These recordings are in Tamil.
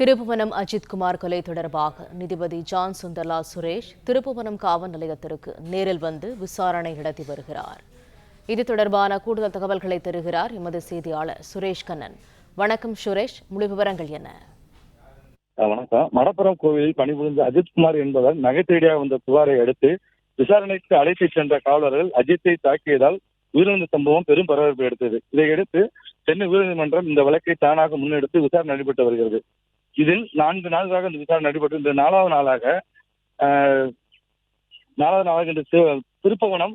திருப்புவனம் அஜித்குமார் கொலை தொடர்பாக நீதிபதி ஜான் சுந்தர்லா சுரேஷ் திருப்புவனம் காவல் நிலையத்திற்கு நேரில் வந்து விசாரணை நடத்தி வருகிறார். இது தொடர்பான கூடுதல் தகவல்களை தருகிறார் எமது செய்தியாளர் சுரேஷ் கண்ணன். வணக்கம் சுரேஷ் முழு விவரங்கள் என்ன? வணக்கம். மடப்புறம் கோவிலில் பணிபுரிந்த அஜித்குமார் என்பவர் நகைத்தேடியாக வந்த புகாரை அடுத்து விசாரணைக்கு அழைத்து சென்ற காவலர்கள் அஜித்தை தாக்கியதால் உயிரிழந்த சம்பவம் பெரும் பரபரப்பு எடுத்தது. இதையடுத்து சென்னை உயர்நீதிமன்றம் இந்த வழக்கை தானாக முன்னெடுத்து விசாரணை நடைபெற்று வருகிறது. இதில் நான்கு நாட்களாக இந்த விசாரணை நடைபெற்று இந்த நாலாவது நாளாக நாலாவது நாளாக இந்த திருப்பவனம்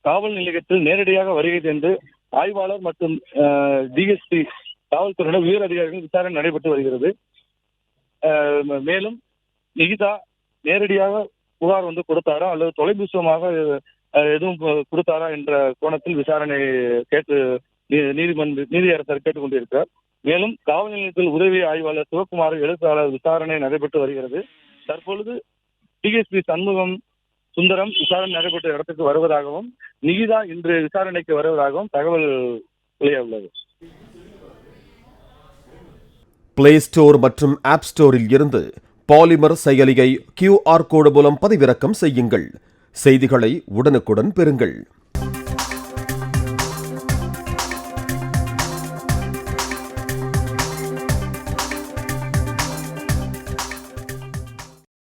காவல் நிலையத்தில் நேரடியாக வருகை தந்து ஆய்வாளர் மற்றும் டிஎஸ்பி காவல்துறையினர் உயர் அதிகாரிகள் விசாரணை நடைபெற்று வருகிறது. மேலும் நிகிதா நேரடியாக புகார் வந்து கொடுத்தாரா அல்லது தொலைபூசமாக எதுவும் கொடுத்தாரா என்ற கோணத்தில் விசாரணை கேட்டு நீ- நீதிமன்ற நீதியரசர் கேட்டுக்கொண்டிருக்கிறார். மேலும் காவல் நிலையத்தில் உதவி ஆய்வாளர் சிவக்குமார் எழுத்தாளர் விசாரணை நடைபெற்று வருகிறது. தற்பொழுது டிஎஸ்பி சண்முகம் சுந்தரம் விசாரணை நடைபெற்ற இடத்துக்கு வருவதாகவும் நிகிதா இன்று விசாரணைக்கு வருவதாகவும் தகவல் வெளியாகியுள்ளது. பிளே ஸ்டோர் மற்றும் ஆப் ஸ்டோரில் இருந்து பாலிமர் செயலியை கியூஆர் கோடு மூலம் பதிவிறக்கம் செய்யுங்கள். செய்திகளை உடனுக்குடன் பெறுங்கள்.